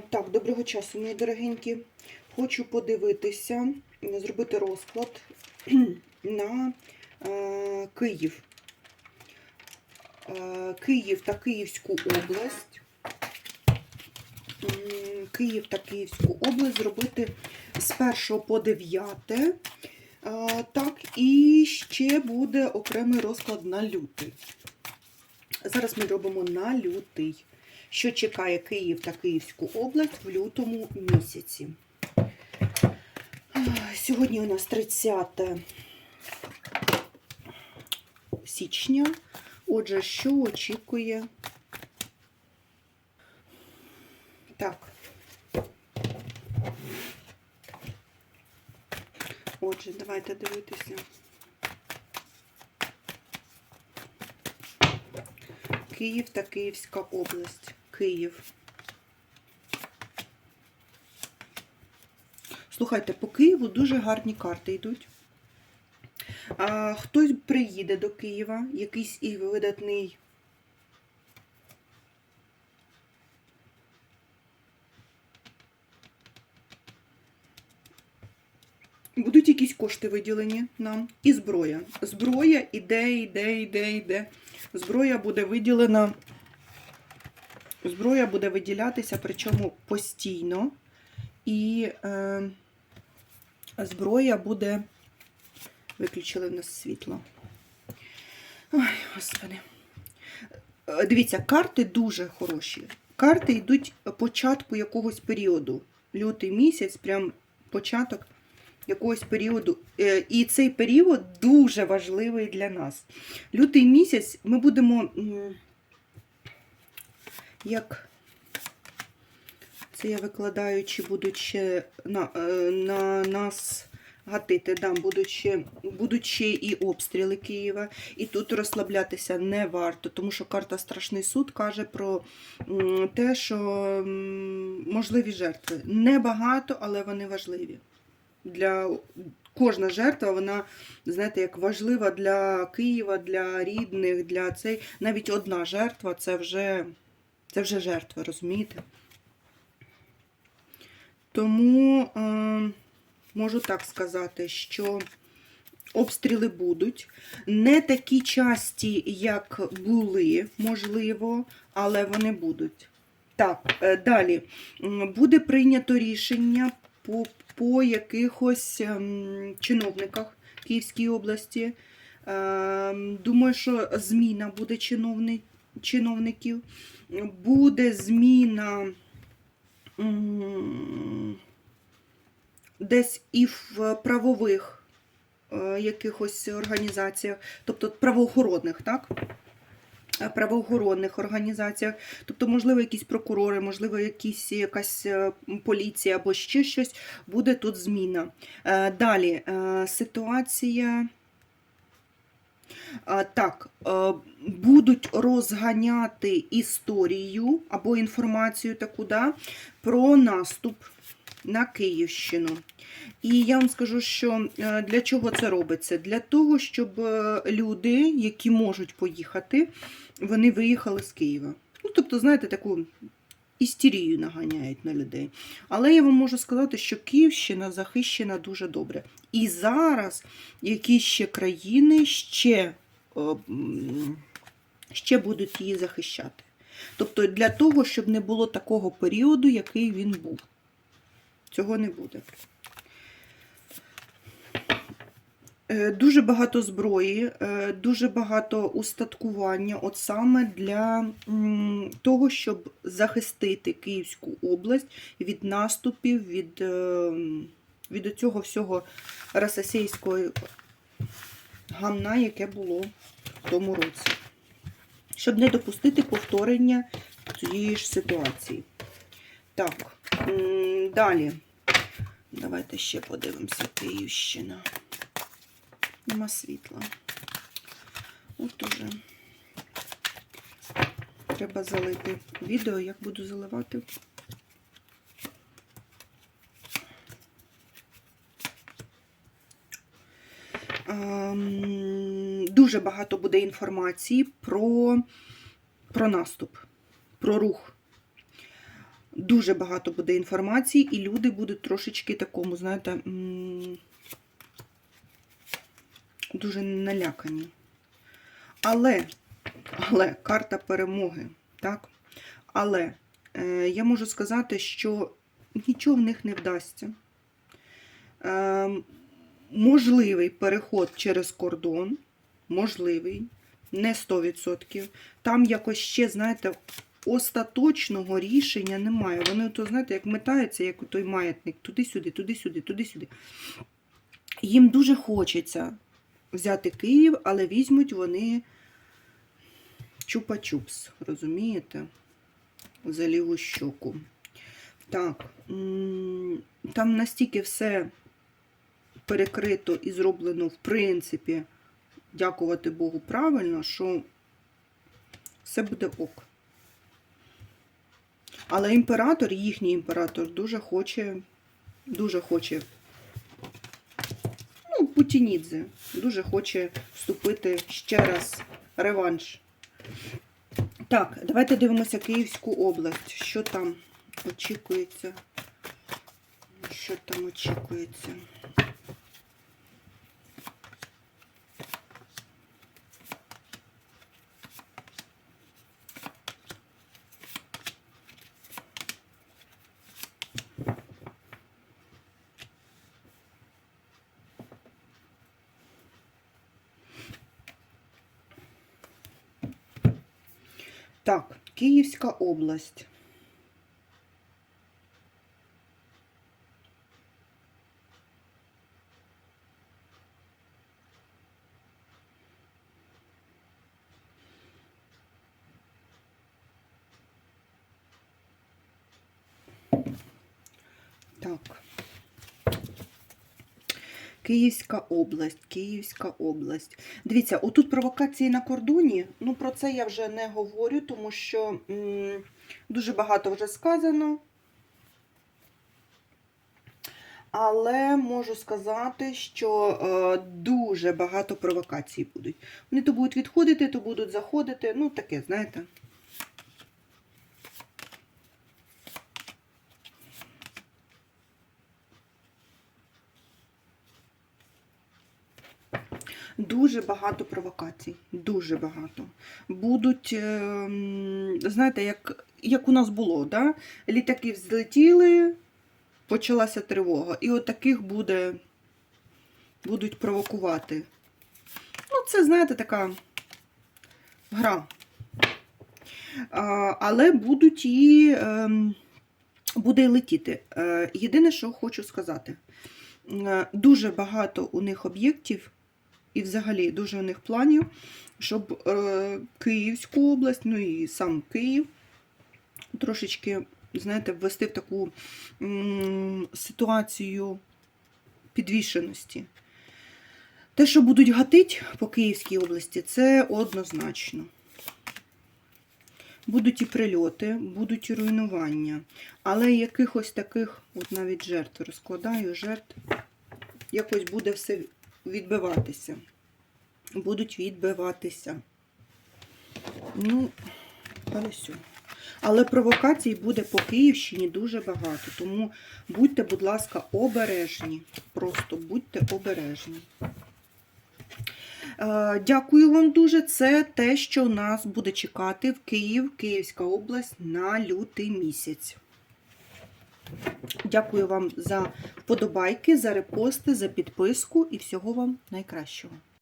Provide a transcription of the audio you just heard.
Так, доброго часу, мої дорогенькі. Хочу подивитися, зробити розклад на е, Київ. Е, Київ та Київську область. Київ та Київську область зробити з 1 по 9. Е, Так, і ще буде окремий розклад на лютий. Зараз ми робимо на лютий що чекає Київ та Київську область в лютому місяці. Сьогодні у нас 30 січня. Отже, що очікує? Так. Отже, давайте дивитися. Київ та Київська область. Київ. Слухайте, по Києву дуже гарні карти йдуть. А, хтось приїде до Києва, якийсь і видатний. Будуть якісь кошти виділені нам і зброя. Зброя іде, іде, іде, іде. Зброя буде виділена. Зброя буде виділятися, причому постійно. І е, зброя буде. Виключили в нас світло. Ой, господи. Е, Дивіться, карти дуже хороші. Карти йдуть початку якогось періоду. Лютий місяць, прям початок якогось періоду. Е, І цей період дуже важливий для нас. Лютий місяць ми будемо. Як це я викладаю, чи будуть ще на, е, на нас гатити, да, будуть, ще, і обстріли Києва. І тут розслаблятися не варто, тому що карта Страшний суд каже про те, що можливі жертви. Небагато, але вони важливі. Для Кожна жертва, вона, знаєте, як важлива для Києва, для рідних, для цей. Навіть одна жертва це вже це вже жертва, розумієте? Тому е, можу так сказати, що обстріли будуть. Не такі часті, як були, можливо, але вони будуть. Так, е, далі. Буде прийнято рішення по, по якихось ем, чиновниках Київській області. Ем, Думаю, що зміна буде чиновни, чиновників буде зміна десь і в правових е, якихось організаціях, тобто правоохоронних, так? Е, Правоохоронних організаціях, тобто, можливо, якісь прокурори, можливо, якісь, якась е, поліція або ще щось, буде тут зміна. Далі ситуація. Так, будуть розганяти історію або інформацію таку, да, про наступ на Київщину. І я вам скажу, що е, для чого це робиться? Для того, щоб е, люди, які можуть поїхати, вони виїхали з Києва. Ну, тобто, знаєте, таку істерію наганяють на людей. Але я вам можу сказати, що Київщина захищена дуже добре. І зараз які ще країни ще, е, ще будуть її захищати. Тобто для того, щоб не було такого періоду, який він був. Цього не буде. Е, Дуже багато зброї, е, дуже багато устаткування, от саме для того, щоб захистити Київську область від наступів, від, е, від цього всього російського гамна, яке було в тому році. Щоб не допустити повторення цієї ж ситуації. Так, далі. Давайте ще подивимося Київщина. Нема світла. От уже. Треба залити відео, як буду заливати. Ем, Дуже багато буде інформації про, про наступ, про рух. дуже багато буде інформації, і люди будуть трошечки такому, знаєте, дуже налякані. Але, але карта перемоги, так? Але е, я можу сказати, що нічого в них не вдасться. Е, можливий переход через кордон, можливий, не 100%. Там якось ще, знаєте, остаточного рішення немає. Вони, то, знаєте, як метаються, як той маятник, туди-сюди, туди-сюди, туди-сюди. Їм дуже хочеться взяти Київ, але візьмуть вони чупа-чупс, розумієте? За ліву щоку. Так, там настільки все перекрито і зроблено, в принципі, дякувати Богу, правильно, що все буде ок. Але імператор, їхній імператор, дуже хоче, дуже хоче, Путінідзе, дуже хоче вступити ще раз реванш. Так, давайте дивимося Київську область. Що там очікується? Що там очікується? Так, Київська область. Так. Київська область, Київська область. Дивіться, отут провокації на кордоні. Ну, про це я вже не говорю, тому що м, дуже багато вже сказано. Але можу сказати, що е, дуже багато провокацій будуть. Вони то будуть відходити, то будуть заходити. Ну, таке, знаєте. Дуже багато провокацій. Дуже багато. Будуть, ем, знаєте, як, як у нас було, да? літаки взлетіли, почалася тривога. І от таких буде, будуть провокувати. Ну, це, знаєте, така гра. Але будуть і ем, буде і летіти. Е, єдине, що хочу сказати, е, дуже багато у них об'єктів. І взагалі дуже у них планів, щоб е, Київську область, ну і сам Київ трошечки, знаєте, ввести в таку ситуацію підвішеності. Те, що будуть гатить по Київській області, це однозначно. Будуть і прильоти, будуть і руйнування. Але якихось таких, от навіть жертв розкладаю, жертв, якось буде все відбиватися. Будуть відбиватися. Ну, але все. Але провокацій буде по Київщині дуже багато. Тому будьте, будь ласка, обережні. Просто будьте обережні. Е, Дякую вам дуже. Це те, що нас буде чекати в Київ, Київська область на лютий місяць. Дякую вам за вподобайки, за репости, за підписку і всього вам найкращого.